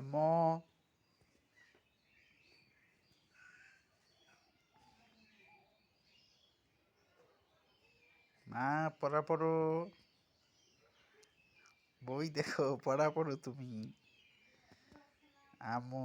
আম্মু মা পড়া পড়ো। বই দেখো পড়া পড়ো তুমি। আমু।